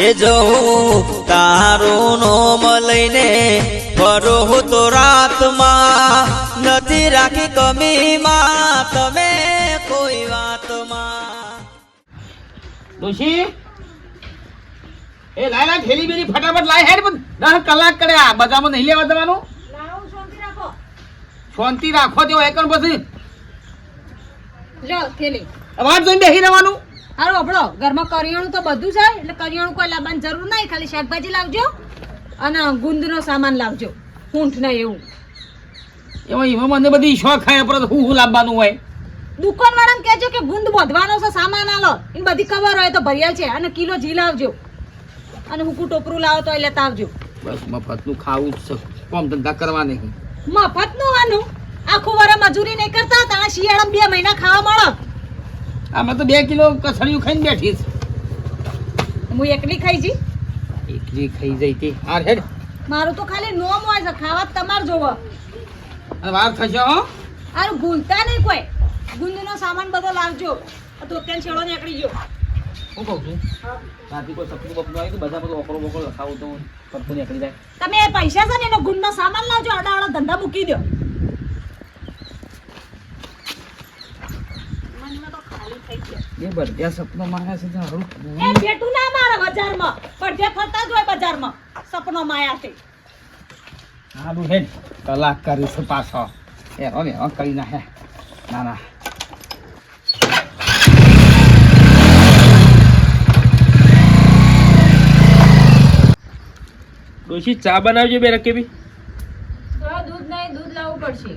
એ જવું તારું નોમ લઈને ફરો તો રાતમાં નથી રાખી કમીમાં. તમે કોઈ વાતમાં. ડોશી એ લાય લાય થેલી બેલી ફટાફટ લાય હેડ પણ દસ કલાક કર્યા બધામાં નહીં લેવા દેવાનું. શાંતિ રાખો. તેવો એકણ પછી. જો થેલી. અવાજ જોઈને બેસી રહેવાનું. હારું આપણો ઘરમાં કરિયાણું તો બધું છે એટલે કરિયાણું કોઈ લાવવાની જરૂર નહીં ખાલી શાકભાજી લાવજો અને ગુંદનો સામાન લાવજો ઊંઠ ને એવું. એમાં એમાં મને બધી શોખ ખાય પર હું હું લાવવાનું હોય? દુકાન વાળાને કહેજો કે ગુંદ બોધવાનો છે સામાન આલો. એ બધી ખબર હોય તો ભર્યા છે અને કિલો જી લાવજો. અને હુકુ ટોપરું લાવો તો એટલે લેતા આવજો. બસ મફતનું ખાવું જ છે. કોમ ધંધા કરવા નહીં મફતનું આનું. આખું વર મજૂરી નહીં કરતા તાણા શિયાળામાં બે મહિના ખાવા મળે આમાં તો બે કિલો કસળિયું ખાઈને બેઠી છે. હું એકલી ખાઈ જી? એકલી ખાઈ જઈ તી. હાર હેડ. મારું તો ખાલી નોમ હોય છે ખાવા તમાર જોવો. અને વાર થશે હો. અરે ભૂલતા નહીં કોઈ. ગુંદનો સામાન બધો લાવજો. આ તો અત્યારે છેડો નીકળી ગયો. હું કહું છું? રાતે કોઈ સપનું બપનું આવી તો બધા બધું ઓકરો બોકરો લખાવું તો પડતું નીકળી જાય. તમે પૈસા છે ને એનો ગુંદનો સામાન લાવજો આડા આડા ધંધા મૂકી દો મનમાં તો ખાલી થઈ ગયો એ બધા સપનો માયા છે સારું એ બેટું ના મારે બજારમાં. પડધે ફરતા જ હોય બજારમાં સપનો છે સારું હેડ કલાક કરીશું પાછો. એ હવે હવે કરી નાખે. ના ના. ડોશી ચા બનાવજો બે રકે બી. દૂધ નહીં દૂધ લાવવું પડશે.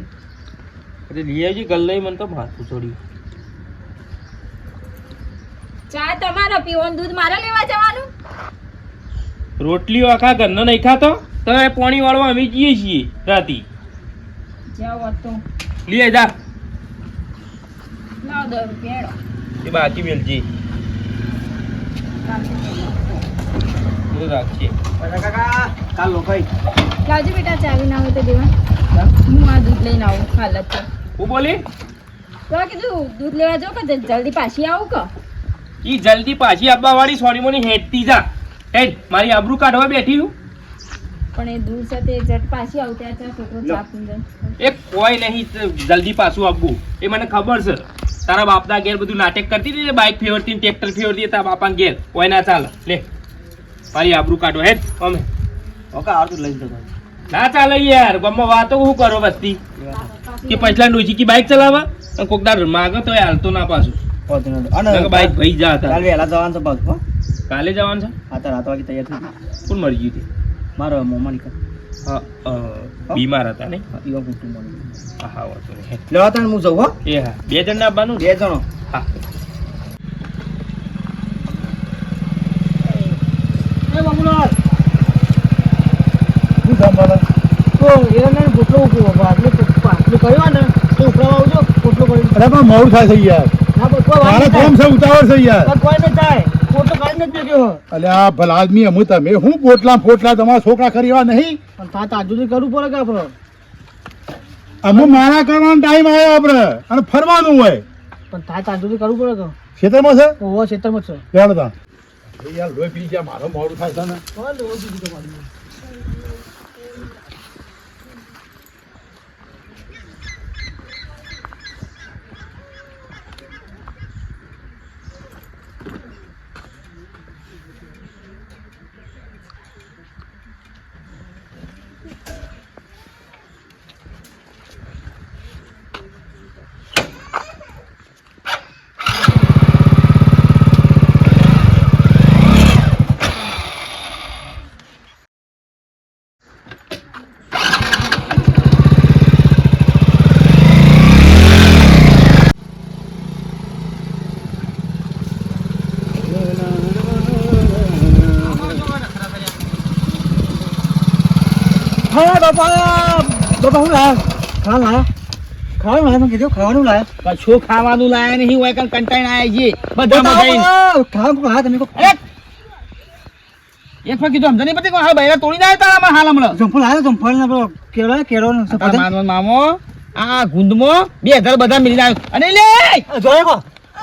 એટલે લઈ આવજો ગલ મને તો માથું છોડ્યું ચા તમારો પીવાનું દૂધ મારે લેવા જવાનું? રોટલીઓ આખા ઘરનો નહીં ખાતો? તો એ પાણી વાળવા અમે જઈએ છીએ રાતી. જાવ તો. લઈ જા. લાવ દસ રૂપિયા. એ બાકી મેલજી. બધું કાલ લોકાઈ લાવજો બેટા ચાવી ના હોય તો દેવા. હું આ દૂધ લઈને આવું હાલત છે. હું બોલી? તો કીધું દૂધ લેવા જાવ કે જલ્દી પાછી આવું કે? ઈ જલ્દી પાછી આપવા વાળી સોની મોની હેડતી જા. હેડ મારી આબરૂ કાઢવા બેઠી હું પણ એ દૂર સાથે જટ પાછી આવું ત્યાં છોકરો. એ કોઈ નહીં જલ્દી પાછું આપવું. એ મને ખબર છે. તારા બાપના ઘેર બધું નાટક કરતી હતી ને બાઇક ફેરતી ટ્રેક્ટર ફેરતી તારા બાપા ઘેર? કોઈ ના ચાલે. લે. મારી આબરૂ કાઢો. હેડ અમે. ઓકે આવતું લઈ જતો. ના ચાલે યાર. ગમમાં વાતો હું કરો વસ્તી? કે પછલા ડોશી કી બાઇક ચલાવવા? કોકદાર માગો દાર માગે તો હાલતો ના પાછું. બાઇક ભાઈ જા હતા. વહેલા જવાનું છે બસ કાલે જવાનું છે? આ તાર રાત વાગે તૈયાર થઈ કોણ મરી ગયું મારો મોમાં નીકળ. બીમાર હતા ને? ઈવા કુટુંબ હા હા વાંધો નહીં. લેવા તને હું જઉં હો. એ હા બે જણ. ના બાનું ને? બે જણો હા મોડું થાય થઈ કોઈ મારે કોમ છે ઉતાવળ છે યાર. કોઈ નહીં થાય. પોટલો કાઢી નથી ગયો અલે આ ભલા આદમી અમુ તમે. હું પોટલા પોટલા તમારા છોકરા કરી એવા નહીં. પણ તા તાજુદી કરવું પડે કે આપણો? અમુ મારા કરવાનો ટાઈમ આવ્યો આપણે. અને ફરવાનું હોય. પણ તા તાજુદી કરવું પડે કે? ખેતરમાં છે? ઓવો ખેતરમાં છે. લેવડો તા યાર લોહી પી ગયા મારો મોડું થાય છે ને. હા બાપા બાપા હું લાયા ખાવાનું લાયા ખાવાનું લાયા કીધું ખાવાનું લાયા કશું ખાવાનું લાયા નહીં હોય કારણ કંટાઈને આયા છીએ બધા તમે! એક વાર કીધું સમજણ નહીં હા બૈરા તોડી જાય તારામાં હાલ હમણાં જંફળ લાયા જંફળ ને પેલો કેળો કેળો ને મામો આ ગુંદમો બે હજાર બધા મિલી જાય અને લે જોયે કો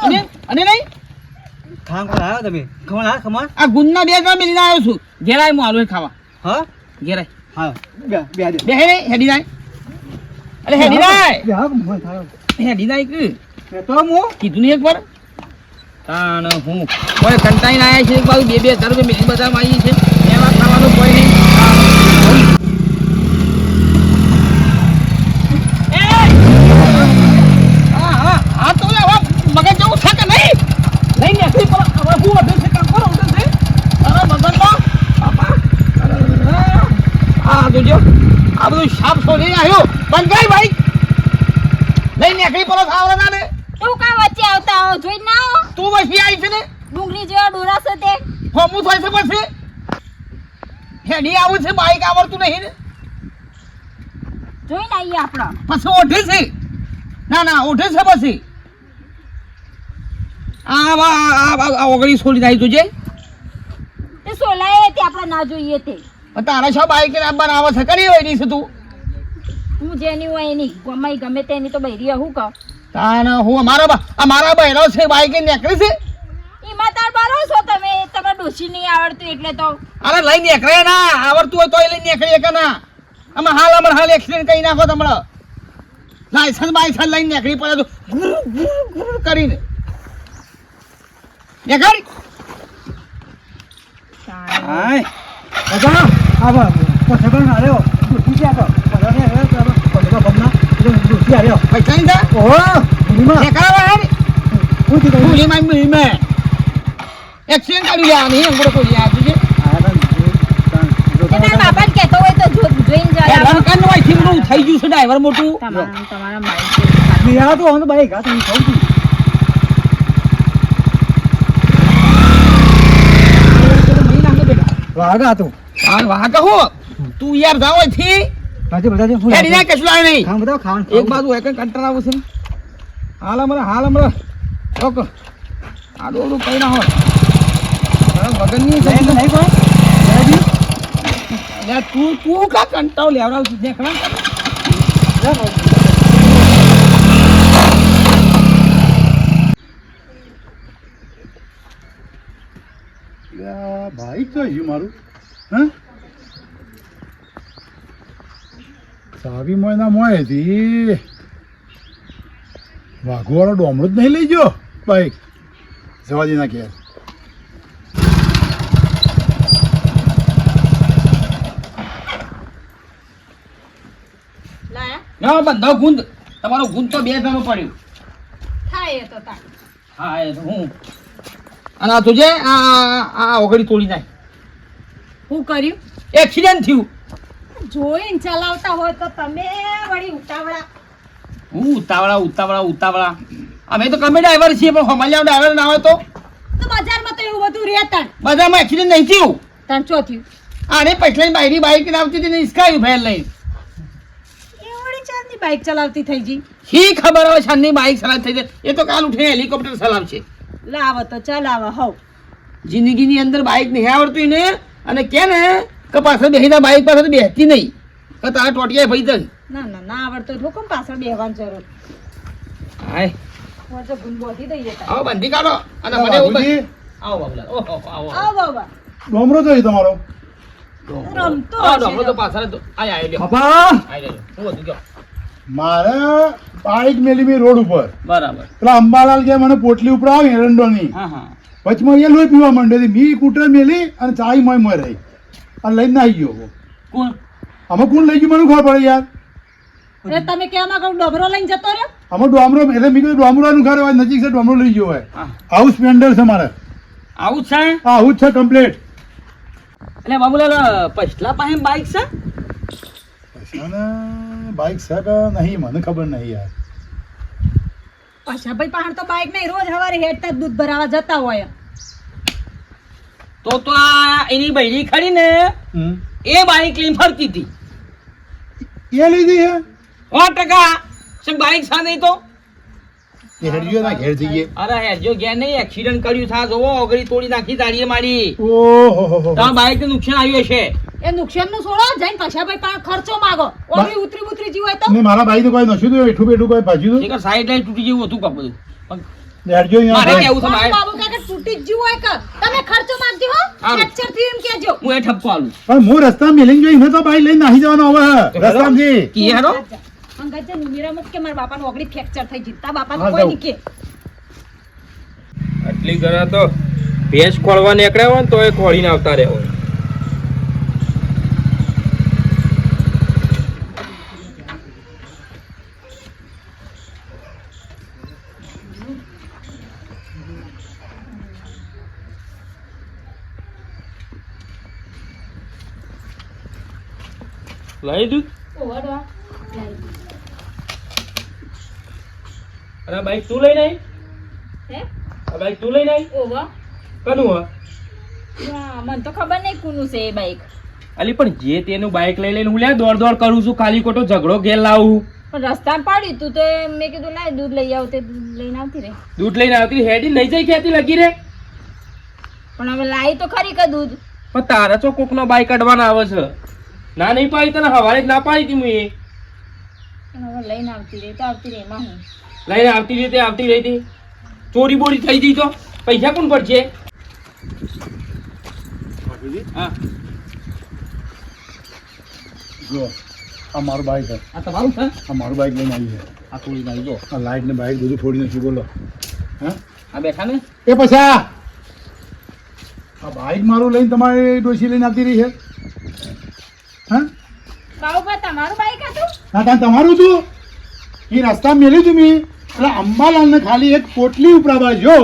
અને અને નહીં આ ગુંદના બે ત્રણ મિલીને આવ્યો છું. ઘેરાય હું આલુ ખાવા. હા? ઘેરાય. હા બે બે બે હે હેડી નાય. અરે હેડી નાય. બે હા મોય થાયો હેડી નાય કે. એ તો હું. કીધું નહીં એક વાર તાણ હું. કોઈ કંટાઈને આયા છે બાજુ બે બે હજાર રૂપિયા મિલી બધા આવી છે. એમાં ખાવાનું કોઈ નહીં એ! હા, હા, હા તો લે, હવે મગજ જેવું છે કે નહીં? નહીં નીકળી પડો. હવે શું વધે છે? કામ કરો, વધે છે? અરે મગજમાં, બાપા. અરે, આ જોજો. બધું સાપ છોડીને આવ્યો. બંધ કર ભાઈ. નેકડી નીકળી પડો ના ને. તું કા વચ્ચે આવતા હો? જોઈ ના હો. તું પછી આવી છે ને? ડુંગળી જેવા ડોરા છે તે. હમું થાય છે પછી. હેડી આવું છે બાઈક આવડતું નહીં ને. જોઈને આવીએ આપણે. પછી ઓઢે છે. ના ના ઓઢે છે પછી. આ આ આ- ઓગળી છોડી નાખી તુજે તે સોલાએ તે આપણે ના જોઈએ તે. તારા શા બાઈક ને બનાવે છે કરી હોય નહીં તું. હું જેની હોય એની. ગમે ગમે તેની તો બૈરી હું કહું? તાને હું અમારા બા- અમારા બહેરો છે બાઈક નીકળી છે? એમાં તાર બારો છો તમે? તમે ડોસી નહીં આવડતું એટલે તો. અરે લઈ નીકળે ના આવડતું હોય તો લઈ નીકળીએ કે ના? અમે હાલ અમર હાલ એક્સિડન્ટ કરી નાખો તમને લાયસન્સ બાયસન્સ લઈને નીકળી પડે તો કરીને. નીકળ. હાય. દાદા આવા પછી પણ આલ્યો દુખી ગયા તો પધારે હવે તો પધરા બમના એટલે દુખી આલ્યો પૈસા નહીં થાય ઓહો ભૂલીમાં હેડ હું થી ગયું ભૂલીમાં ભૂલીમાં એક્સિડન્ટ કરી લે આની અંગડો કોઈ આ તુજે તારા બાપાને કહેતો હોય તો જો જોઈને જાય હેડવાનું કાન હોય થીમડું થઈ ગયું છે ડ્રાઈવર મોટું. તમારા તમારા તો હું બાઈક હા તમે કહું છું વાગા તો. હા વાહ કહો. તું યાર જાવથી બાજુ બધા હું હેડી ના કશું આવે નહીં. ખામ બતાવ ખાન એક બાજુ એક કંટાળ આવું છે હાલ હમણાં હાલ હમણાં. ઓક આ દોડું કઈ ના હોય. વગરની નહીં તો નહીં કોઈ તું તું કા કંટાળ લેવડાવ છું? દેખડા ભાઈ હજી મારું? હા? ચાવી મોયના મોય હતી. વાઘોવાળો ડોમડો જ નહીં લઈ ગયો? બાઈક. જવાજીના દે ના ઘેર. ના બંધો ગુંદ. તમારો ગુંદ તો બે જણો પડ્યું. થાય એ તો હા એ તો હું. અને આ તુજે આ આ આ ઓગળી તોડી નાખ. હું કર્યું? એક્સિડન્ટ થયું. જોઈને ચલાવતા હોય તો તમે વળી ઉતાવળા. હું ઉતાવળા ઉતાવળા ઉતાવળા. અમે તો કમે ડ્રાઈવર છીએ પણ હમાલિયા ડ્રાઈવર ના હોય તો? તો બજારમાં તો એવું બધું રહેતા બજારમાં એક્સિડન્ટ નહીં થયું? તણ ચો થયું? આને પછલાની બાયરી બાઈક ને આવતી હતી ને હિસકાયું ફેર લઈ એવડી ચાંદની બાઇક ચલાવતી થઈ જી શી ખબર હવે છાનની બાઈક ચલાવતી થઈ જાય એ તો કાલ ઉઠીને હેલિકોપ્ટર ચલાવશે. લાવો તો ચલાવો હવ. જિંદગીની અંદર બાઈક નહીં આવડતું ને અને કે ને કે પાછળ બેસીને બાઈક પાછળ તો બેસતી નહીં. કે તારા ટોટિયા ભાઈ જઈ ના ના ના આવડતો તો હુકમ પાછળ બેહવાની જરૂર? હાય. આવો બંધી કાઢો. અને મને એવું આવો બાબલા ઓહો આવો આવો. બાબા ડોમરો જોઈ તમારો. રમતો ડોમરો તો પાછળ આય આય લ્યો. બાપા. આય લ્યો. હું બધું મારે બાઈક મેલી મેં રોડ ઉપર. બરાબર. પેલા અંબાલાલ કે મને પોટલી ઉપર આવી એરંડોની. હા હા. વચમાં એ લોહી પીવા માંડ્યો મી કૂટર મેલી અને ચાય મોય મોય રહી. અને લઈને નાહી ગયો કોણ? અમે કોણ લઈ ગયું મને ખબર પડે યાર. એટલે તમે કેવા માંગો ડોબરો લઈને જતો રહ્યો? અમે ડોમરો એટલે મી કીધું ડોમરાનું ઘર હોય નજીક છે ડોમરો લઈ ગયો હોય. સ્પેન્ડર છે મારે. આવું છે? હા આવું છે કમ્પ્લીટ એટલે બાબુલાલ પછલા પાસે બાઈક છે? બાઈક છે કે નહીં મને ખબર નહીં યાર. પાછા ભાઈ પહાડ તો બાઇક નહીં રોજ સવારે હેઠતા દૂધ ભરાવા જતા હોય. તો તો આ એની બૈરી ખરી ને એ બાઈક લઈને ફરતી હતી. એ લીધી હે? સો ટકા. બાઈક નહીં તો? એ હેડ્યો ના ઘેર જઈએ. અરે હેરજો ગયા નહીં એક્સિડન્ટ કર્યું થા જોવો ઓગળી તોડી નાખી તારીએ મારી. ઓહો હો હો તમારા બાઈક નુકસાન આવ્યું હશે. એ નુકસાનનું છોડો જઈને પાછા ભાઈ પાસે ખર્ચો માગો. ઓલી ઉતરી ઉતરી જીવ તો? ને મારા ભાઈ તો કોઈ નશું તો બેઠું બેઠું કોઈ ભાજ્યું એક સાઈડ લાઈન તૂટી જેવું હતું કાં બધું. હેડજો મારે કેવું છે બાબુ કાકા તૂટી જ જ્યું હોય કે તમે ખર્ચો માગજો હો. ફ્રેક્ચર થયું એમ કહેજો. હું એ ઠપકો આલું. પણ હું રસ્તા મેલીને જોઈ તો બાઈક લઈને નાહી જવાનો હવે રસ્તામાંથી. કી હેરો અંગત છે મીરા મુક કે મારા બાપાનું ઓગળી ફ્રેક્ચર થઈ જીતા હા, બાપાનું કોઈ નહીં કે. આટલી ગરા તો ભેંસ ખોળવા નીકળ્યા હોય ને તો એ ખોળીને આવતા રહે હોય. લઈ દૂધ અરે બાઈક તું લઈને આવી હે? આ બાઈક તું લઈને આવી ઓવા કનું હો? મને તો ખબર નહીં કોનું છે એ બાઈક. અલી પણ જે તેનું બાઈક લઈ લઈને હું લે દોડ દોડ કરું છું ખાલી ખોટો ઝઘડો ઘેર લાવું. પણ રસ્તા પાડી તું તો મેં કીધું લાય દૂધ લઈ આવ તે લઈને આવતી રે દૂધ લઈને આવતી હેડી લઈ જઈ ક્યાંથી લગી રે પણ હવે લાવી તો ખરી કે દૂધ? પણ તારા ચો કોકનો બાઈક કાઢવાના આવે છે. ના નહીં પાડી તને હવારે જ ના પાડી હતી મેં હવે લઈને આવતી રે તો આવતી રે એમાં હું. લઈને આવતી રીતે આવતી રહી હતી. ચોરી બોરી થઈ ગઈ તો પૈસા કોણ પડશે હા. જો આ મારું બાઈક છે. આ તમારું છે? આ મારું બાઈક લઈને આવી છે. આ થોડી નાઈ જો. આ લાઈટ ને બાઈક બધું ફોડી નાખ્યું બોલો? હા? આ બેઠા ને? એ પછી! આ બાઈક મારું લઈને તમારે ડોસી લઈને આવતી રહી છે? હા? તમારું બાઈક હતું? ના તમારું હતું? એ રસ્તા મેલી તું મેં. એટલે અંબાલાલને ખાલી એક પોટલી ઉપરાવા જો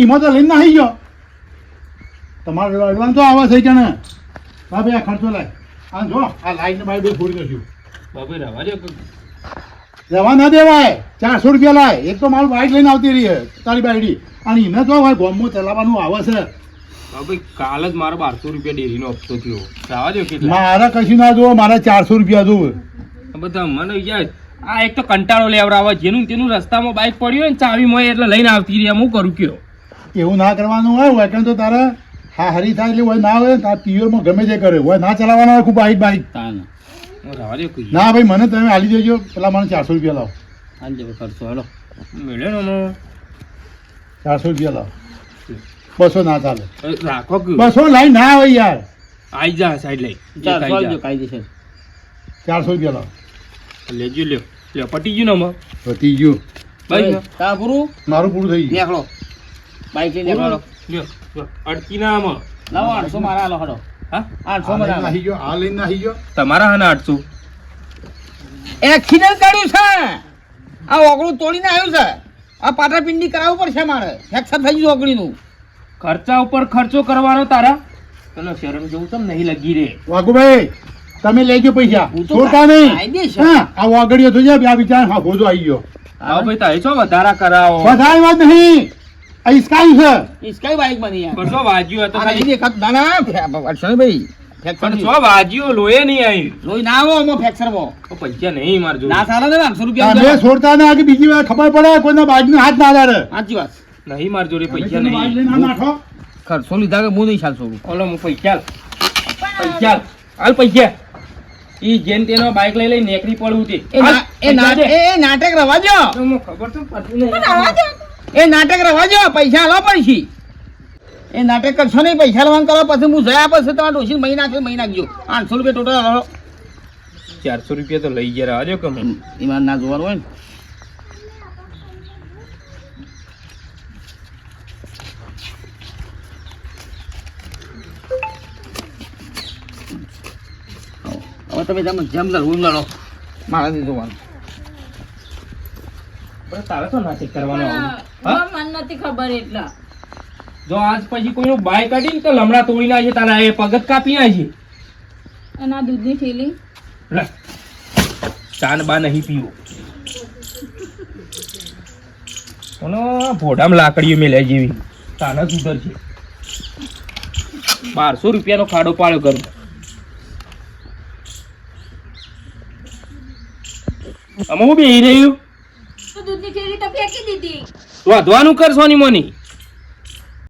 એમાં તો લઈને નાહી ગયો. તમારો એડવાન્સ તો આવા થઈ જાણે. બાપે આ ખર્ચો લાય. આ જો આ લાઈટ ને બે ફૂડી દઉં બાબુ રવા દે રવા ના દેવાય. ચારસો રૂપિયા લાય. એક તો મારું બાઈક લઈને આવતી રહી છે તારી બાઈડી અને એને તો ભાઈ ગોમમાં ચલાવવાનું આવે છે. બાબુ કાલ જ મારે બારસો રૂપિયા ડેરીનો હપ્તો થયો. મારે કશું ના જોવો મારે ચારસો રૂપિયા જોવે બધા મને યાર આ એક તો કંટાળો લેવડાવે જેનું તેનું રસ્તામાં બાઇક પડ્યું હોય ને ચાવી મળે એટલે લઈને આવતી રહી હું કરું કયો. એવું ના કરવાનું હોય હોય કેમ તો તારે હા હરી થાય એટલે હોય ના હોય તાર પિયરમાં ગમે તે કરે હોય ના ચલાવવાના હોય ખૂબ બાઇક બાઇક ના ભાઈ મને તમે આલી દેજો પેલા મને ચારસો રૂપિયા લાવો. હાલ હવે ખર્ચો હાલો. મળે ને ચારસો રૂપિયા લાવો. બસો ના ચાલે. રાખો કે બસો લાઈ ના આવે યાર. આઈ જા સાઈડ લઈ. ચારસો રૂપિયા લાવો. લેજો લ્યો. લ્યો પટી ગયું ને આમાં? પતી ગયું. ભાઈ તા પૂરું? મારું પૂરું થઈ ગયું. નીકળો. બાઈક લઈને નીકળો. લ્યો લ્યો. અડકી ના આમાં. લાવો આઠસો મારા હાલો હડો હા? આઠસો આ લઈને મારા નાહી ગયો આ લઈને નાહી ગયો. તમારા હાના આઠસો. એક્સિડન્ટ કર્યું છે. આ ઓગળું તોડીને આવ્યું છે. આ પાટાપિંડી કરાવવું પડશે મારે. ફ્રેક્ચર થઈ ગયું ઓગળીનું. ખર્ચા ઉપર ખર્ચો કરવાનો તારા? ચલો શરમ જેવું તમ નહીં લગી રે. વાઘુભાઈ તમે લેજો પૈસા. છોડતા નહીં. હા આ વાગડીઓ થઈ જાય આ બિચારા હા ભોજો આવી ગયો. હા ભાઈ તારે છો વધારા કરાવો? વધારે વાત નહીં. આ છે. ઇસકાઈ બાઈક બની યાર પણ વાજ્યો તો ખાલી એક ના ના ભાઈ. ફ્રેક્ચર છો વાજ્યું લોહી નહીં આવી. લોહી ના આવો આમાં ફ્રેક્ચરમાં તો પૈસા નહીં મારજો ના સારા ને આઠસો રૂપિયા તમે છોડતા ના કે બીજી વાર ખબર પડે કોઈના બાજુનો હાથ ના લાગે સાચી વાત. નહીં મારજો રે પૈસા નહીં. ખર્ચો લીધા કે હું નહીં ચાલ છોડું? ઓલો હું પૈસા. પૈસા હાલ પૈસા. ઈ જેન તેનો બાઈક લઈ લઈ નેકરી પડવું હતી એ નાટક રવા જો ખબર તો પડતી નહીં. પણ આવા દો એ નાટક રવા જો પૈસા આલવા પડશે એ નાટક કરશો નહીં પૈસા લવાન કરો પછી હું જયા પછી તમારે ડોસી મહી નાખજો મહી નાખજો. આઠસો રૂપિયા ટોટલ. ચારસો રૂપિયા તો લઈ ગયા રાજો કે એમાં ના જોવાનું હોય ને. હવે તમે જેમ લડવું એમ લડો મારે પણ તારે તો નાટક કરવાનો હા? મને નથી ખબર એટલા. જો આજ પછી કોઈનું બાય કાઢીને તો લમડા તોડી નાખે તારા એ પગત કાપી નાખે અને આ દૂધની થેલી. ચાન બા નહીં પીવો. કોનો ભોડામ લાકડીઓ મેલે જેવી. તાના સુધર છે. બારસો રૂપિયાનો ખાડો પાડ્યો કર. અમે હું બેહી રહ્યું. તો દૂધની થેલી તો ફેંકી દીધી. વધવાનું કર સોની મોની.